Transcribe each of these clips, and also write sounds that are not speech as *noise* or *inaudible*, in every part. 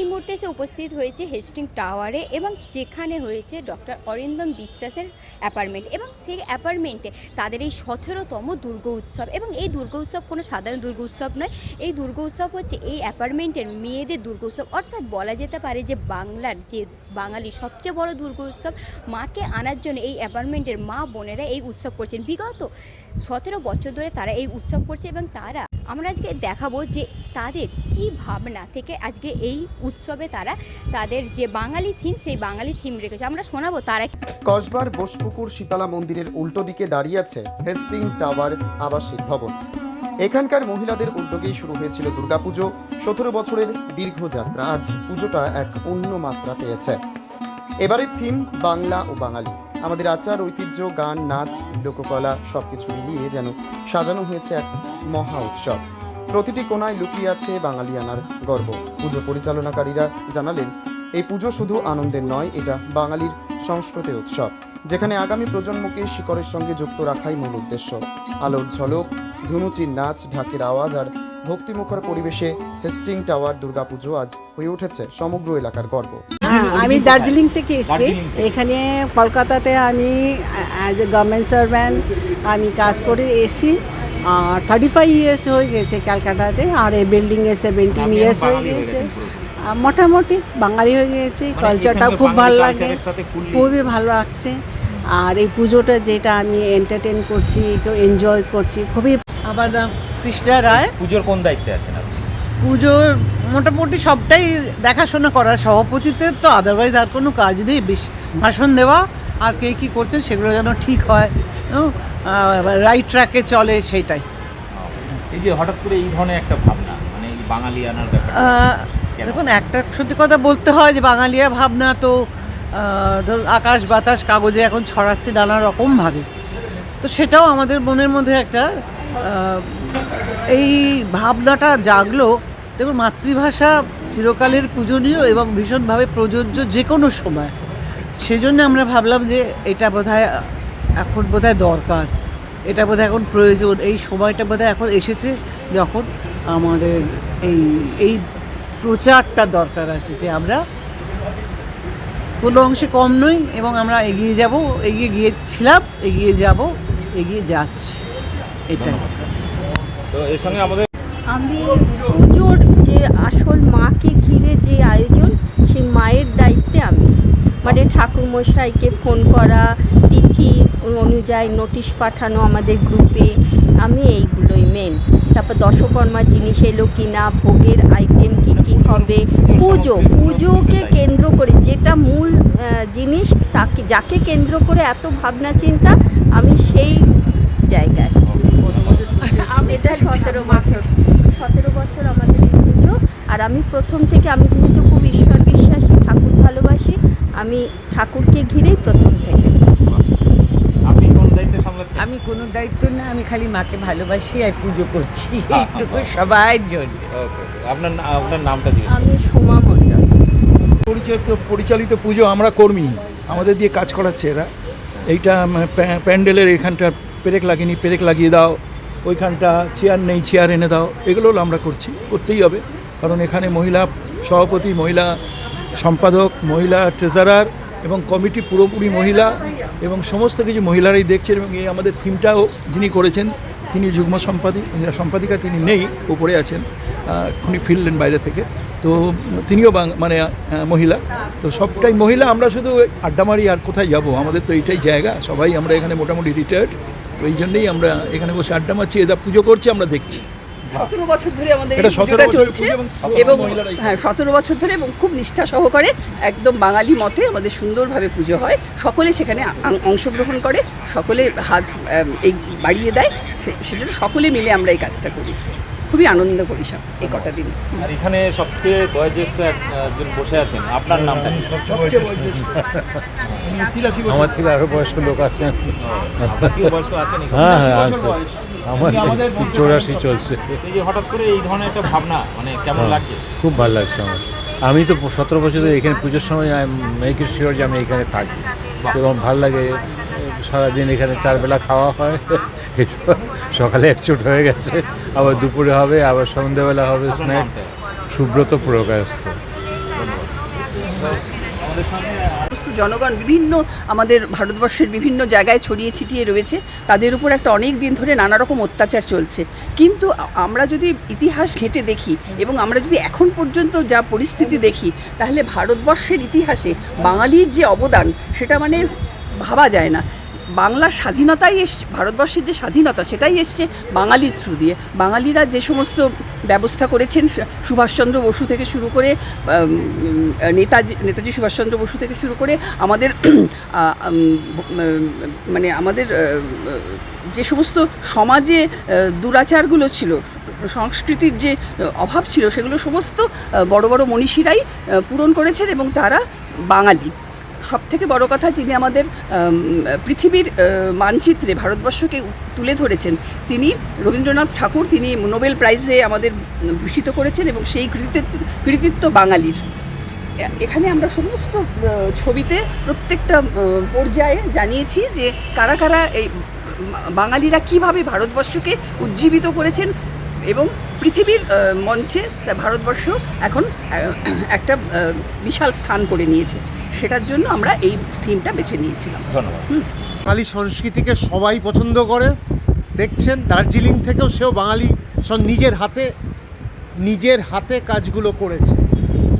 এই মুহূর্তে এসে উপস্থিত হয়েছে হেস্টিং টাওয়ারে এবং যেখানে হয়েছে ডক্টর অরিন্দম বিশ্বাসের অ্যাপার্টমেন্ট এবং সেই অ্যাপার্টমেন্টে তাদের এই সতেরোতম দুর্গা উৎসব এবং এই দুর্গা উৎসব কোনো সাধারণ দুর্গা উৎসব নয়। এই দুর্গা উৎসব হচ্ছে এই অ্যাপার্টমেন্টের মেয়েদের দুর্গা উৎসব। অর্থাৎ বলা যেতে পারে যে বাংলার যে বাঙালি সবচেয়ে বড় দুর্গা উৎসব, মাকে আনার জন্য এই অ্যাপার্টমেন্টের মা বোনেরা এই উৎসব করছেন। বিগত সতেরো বছর ধরে তারা এই উৎসব করছে এবং তারা আমরা আজকে দেখাবো যে তাদের কি ভাবনা থেকে আজকে এই উৎসবে তারা তাদের যে বাঙালি থিম সেই বাঙালি থিম রেখেছে। আমরা শোনাবো তারা কসবার বোসপুকুর শীতলা মন্দিরের উল্টো দিকে দাঁড়িয়ে আছে হেস্টিং টাওয়ার আবাসিক ভবন। এখানকার মহিলাদের উদ্যোগেই শুরু হয়েছিল দুর্গাপুজো। সতেরো বছরের দীর্ঘ যাত্রা আজ পুজোটা এক অন্য মাত্রা পেয়েছে। এবারের থিম বাংলা ও বাঙালি। আমাদের আচার, ঐতিহ্য, গান, নাচ, লোককলা সবকিছু মিলিয়ে যেন সাজানো হয়েছে এক মহা উৎসব। প্রতিটি কোনায় লুকিয়ে আছে বাঙালিয়ানার গর্ব। পুজো পরিচালনাকারীরা জানালেন, এই পুজো শুধু আনন্দের নয়, এটা বাঙালির সংস্কৃতির উৎসব, যেখানে আগামী প্রজন্মকে শিকড়ের সঙ্গে যুক্ত রাখাই মূল উদ্দেশ্য। আলোর ঝলক, ধুনুচির নাচ, ঢাকের আওয়াজ আর ভক্তিমুখর পরিবেশে হেস্টিং টাওয়ার দুর্গাপুজো আজ হয়ে উঠেছে সমগ্র এলাকার গর্ব। আমি দার্জিলিং থেকে এসেছি। এখানে কলকাতাতে আমি অ্যাজ এ গভর্নমেন্ট সার্ভ্যান্ট আমি কাজ করে এসেছি। আর থার্টি ফাইভ ইয়ার্স হয়ে গেছে ক্যালকাটাতে আর এই বিল্ডিংয়ে সেভেন্টিন ইয়ার্স হয়ে হয়ে গেছে। মোটামুটি বাঙালি হয়ে গেছে। কালচারটাও খুব ভালো লাগে খুবই ভালো লাগছে। আর এই পুজোটা যেটা আমি এন্টারটেন করছি কেউ এনজয় করছি খুবই আমার নাম কৃষ্ণা রায়। পুজোর কোন দায়িত্বে আছেন পুজোর মোটামুটি সবটাই দেখাশোনা করার সভাপতিতে তো আদারওয়াইজ আর কোনো কাজ নেই। বেশ ভাষণ দেওয়া আর কে কী করছেন সেগুলো যেন ঠিক হয় রাইট ট্র্যাকে চলে সেইটাই। এই যে হঠাৎ করে এই ধরনের একটা ভাবনা মানে বাঙালি আনার দেখুন একটা সত্যি কথা বলতে হয় যে বাঙালিয়া ভাবনা তো ধরুন আকাশ বাতাস কাগজে এখন ছড়াচ্ছে নানা রকমভাবে তো সেটাও আমাদের মনের মধ্যে একটা এই ভাবনাটা জাগলো দেখুন, মাতৃভাষা চিরকালের পূজনীয় এবং ভীষণভাবে প্রযোজ্য যে কোনো সময়। সেই আমরা ভাবলাম যে এটা বোধহয় এখন বোধহয় দরকার। এটা বোধহয় এখন প্রয়োজন। এই সময়টা বোধহয় এখন এসেছে যখন আমাদের এই এই প্রচারটা দরকার আছে যে আমরা কোনো অংশে কম নই এবং আমরা এগিয়ে যাব, এগিয়ে গিয়েছিলাম, এগিয়ে যাব, এগিয়ে যাচ্ছি। এটাই। তো এর সঙ্গে আমাদের আমি পুজোর যে আসল মাকে ঘিরে যে আয়োজন, সেই মায়ের দায়িত্বে আমি। মানে ঠাকুরমশাইকে ফোন করা, তিথি অনুযায়ী নোটিশ পাঠানো আমাদের গ্রুপে আমি এইগুলোই মেন তারপর দশকর্মার জিনিস এলো কিনা, ভোগের আইটেম কী কী হবে, পুজো। পুজোকে কেন্দ্র করে যেটা মূল জিনিস, তাকে, যাকে কেন্দ্র করে এত ভাবনা চিন্তা আমি সেই জায়গায়। *laughs* এটা সতেরো বছর। সতেরো বছর আমাদের এই পুজো। আর আমি প্রথম থেকে আমি যেহেতু খুব ঈশ্বর বিশ্বাসী ঠাকুর ভালোবাসি আমি ঠাকুরকে ঘিরেই প্রথম থেকে। আপনি কোন দায়িত্বে সামলাচ্ছেন? আমি কোনো দায়িত্ব না আমি খালি মাকে ভালোবাসি আর পুজো করছি। *laughs* এইটুকু সবার জন্য। আপনার আপনার নামটা দিয়ে আমি সোমা মণ্ডল। পরিচালিত পরিচালিত পুজো আমরা কর্মী। আমাদের দিয়ে কাজ করাচ্ছে এরা। এইটা প্যান্ডেলের এখানটা পেরেক লাগিনি পেরেক লাগিয়ে দাও। ওইখানটা চেয়ার নেই চেয়ার এনে দাও। এগুলো আমরা করছি, করতেই হবে। কারণ এখানে মহিলা সভাপতি, মহিলা সম্পাদক, মহিলা ট্রেজারার এবং কমিটি পুরোপুরি মহিলা এবং সমস্ত কিছু মহিলারাই দেখছেন এবং এই আমাদের থিমটাও যিনি করেছেন, তিনি যুগ্ম সম্পাদিক সম্পাদিকা তিনি নেই, উপরে আছেন এক্ষুনি ফিরলেন বাইরে থেকে। তো তিনিও মানে মহিলা। তো সবটাই মহিলা, আমরা শুধু আড্ডা মারি আর কোথায় যাব? আমাদের তো এইটাই জায়গা। সবাই আমরা এখানে মোটামুটি রিটায়ার্ড এই জন্যই আমরা এখানে বসে আড্ডা মারছি এদা পুজো করছি আমরা দেখছি। সতেরো বছর ধরে আমাদের এই পুজোটা চলছে এবং হ্যাঁ সতেরো বছর ধরে এবং খুব নিষ্ঠা সহকারে একদম বাঙালি মতে আমাদের সুন্দরভাবে পুজো হয়। সকলে সেখানে অংশগ্রহণ করে সকলে হাত এই বাড়িয়ে দেয় সেটা সকলে মিলে আমরা এই কাজটা করি। খুবই আনন্দ করি সব এই কটা দিন। আর এখানে সবচেয়ে বয়োজ্যেষ্ঠ একজন বসে আছেন আপনার নামটা কি? সবচেয়ে বয়োজ্যেষ্ঠ। তিরাশি বছর। আমার থেকে আরও বয়স্ক লোক আছেন আপনার কি বয়স্ক আছেন এখানে? হ্যাঁ হ্যাঁ বছর আছে। বয়স। আমার উনি আমাদের চৌরাশি চলছে। এই যে হঠাৎ করে এই ধরনের একটা ভাবনা মানে কেমন হ্যাঁ, লাগছে? খুব ভালো লাগছে আমার। আমি তো সতেরো বছর ধরে এখানে পুজোর সময় মেয়েকে শিওর যে আমি এখানে থাকি। এবং ভালো লাগে সারাদিন এখানে চারবেলা খাওয়া হয়। সকালে একচোট হয়ে গেছে, আবার দুপুরে হবে, আবার সন্ধ্যেবেলা হবে স্ন্যাক সুব্রত প্রকাশ সমস্ত জনগণ বিভিন্ন আমাদের ভারতবর্ষের বিভিন্ন জায়গায় ছড়িয়ে ছিটিয়ে রয়েছে। তাদের উপর একটা অনেক দিন ধরে নানা রকম অত্যাচার চলছে। কিন্তু আমরা যদি ইতিহাস ঘেঁটে দেখি এবং আমরা যদি এখন পর্যন্ত যা পরিস্থিতি দেখি, তাহলে ভারতবর্ষের ইতিহাসে বাঙালির যে অবদান, সেটা মানে ভাবা যায় না। বাংলার স্বাধীনতাই এসছে, ভারতবর্ষের যে স্বাধীনতা সেটাই এসছে বাঙালির থ্রু দিয়ে। বাঙালিরা যে সমস্ত ব্যবস্থা করেছেন সুভাষচন্দ্র বসু থেকে শুরু করে নেতাজি নেতাজি সুভাষচন্দ্র বসু থেকে শুরু করে আমাদের *clears throat* মানে আমাদের যে সমস্ত সমাজে দুরাচারগুলো ছিল, সংস্কৃতির যে অভাব ছিল, সেগুলো সমস্ত বড় বড় মনীষীরাই পূরণ করেছেন এবং তারা বাঙালি। সব থেকে বড় কথা যিনি আমাদের পৃথিবীর মানচিত্রে, ভারতবর্ষকে তুলে ধরেছেন, তিনি রবীন্দ্রনাথ ঠাকুর, তিনি নোবেল প্রাইজে আমাদের ভূষিত করেছেন এবং সেই কৃতিত্ব কৃতিত্ব বাঙালির। এখানে আমরা সমস্ত ছবিতে প্রত্যেকটা পর্যায়ে জানিয়েছি যে কারা কারা এই বাঙালিরা কীভাবে ভারতবর্ষকে উজ্জীবিত করেছেন এবং পৃথিবীর মঞ্চে ভারতবর্ষ এখন একটা বিশাল স্থান করে নিয়েছে। সেটার জন্য আমরা এই থিমটা বেছে নিয়েছিলাম। ধন্যবাদ। বাঙালি সংস্কৃতিকে সবাই পছন্দ করে। দেখছেন দার্জিলিং থেকেও সেও বাঙালি সব নিজের হাতে নিজের হাতে কাজগুলো করেছে।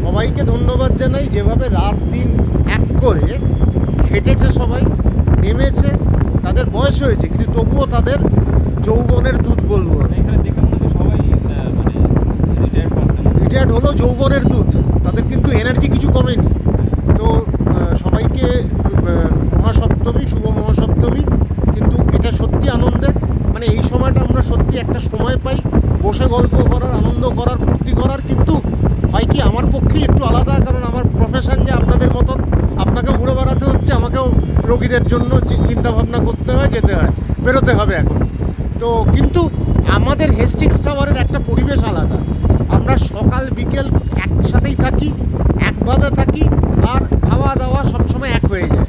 সবাইকে ধন্যবাদ জানাই যেভাবে রাত দিন এক করে খেটেছে সবাই নেমেছে তাদের বয়স হয়েছে কিন্তু তবুও তাদের যৌবনের দুধ বলব। দেখে মনে সবাই মানে রিটায়ার্ড হলো যৌবনের দুধ তাদের কিন্তু এনার্জি কিছু কমেনি তো আহ, সবাইকে আহ, মহাসপ্তমী শুভ মহাসপ্তমী কিন্তু এটা সত্যি আনন্দের মানে এই সময়টা আমরা সত্যি একটা সময় পাই বসে গল্প করার, আনন্দ করার, ফুর্তি করার, কিন্তু হয় কি আমার পক্ষেই একটু আলাদা, কারণ আমার প্রফেশন যে আপনাদের মতন আপনাকেও ঘুরে বেড়াতে হচ্ছে, আমাকেও রোগীদের জন্য চিন্তা ভাবনা করতে হয়, যেতে হয়, বেরোতে হবে এখন তো কিন্তু আমাদের হেস্টিংস টাওয়ারের একটা পরিবেশ আলাদা। আমরা সকাল, বিকেল একসাথেই থাকি একভাবে থাকি, আর খাওয়া দাওয়া সবসময় এক হয়ে যায়।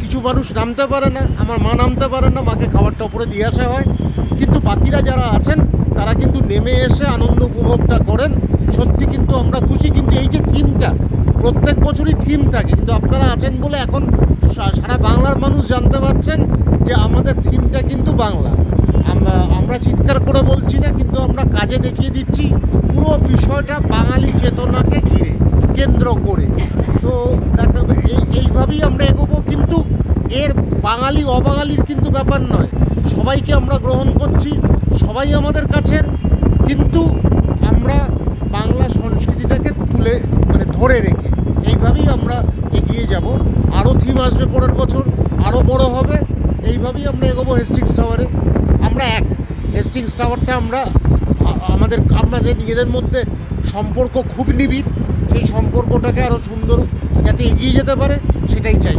কিছু মানুষ নামতে পারে না, আমার মা নামতে পারে না, মাকে খাবারটা উপরে দিয়ে আসা হয়। কিন্তু বাকিরা যারা আছেন তারা কিন্তু নেমে এসে আনন্দ উপভোগটা করেন। সত্যি কিন্তু আমরা খুশি, কিন্তু এই যে থিমটা, প্রত্যেক বছরই থিম থাকে। কিন্তু আপনারা আছেন বলে এখন সারা বাংলার মানুষ জানতে পারছেন যে আমাদের থিমটা কিন্তু বাংলা। আমরা আমরা চিৎকার করে বলছি না, কিন্তু আমরা কাজে দেখিয়ে দিচ্ছি পুরো বিষয়টা বাঙালি চেতনাকে ঘিরে, কেন্দ্র করে। তো দেখা, এই, এইভাবেই আমরা এগোবো, কিন্তু এর বাঙালি অবাঙালির কিন্তু ব্যাপার নয়। সবাইকে আমরা গ্রহণ করছি, সবাই আমাদের কাছের কিন্তু আমরা বাংলা সংস্কৃতিটাকে তুলে মানে ধরে রেখে এইভাবেই আমরা এগিয়ে যাব। আরও থিম আসবে পরের বছর, আরও বড় হবে, এইভাবেই আমরা এগোবো হেস্টিংস টাওয়ারে আমরা এক হেস্টিংস টাওয়ারটা আমরা আমাদের আমাদের নিজেদের মধ্যে সম্পর্ক খুব নিবিড়। সেই সম্পর্কটাকে আরও সুন্দর যাতে এগিয়ে যেতে পারে, সেটাই চাই।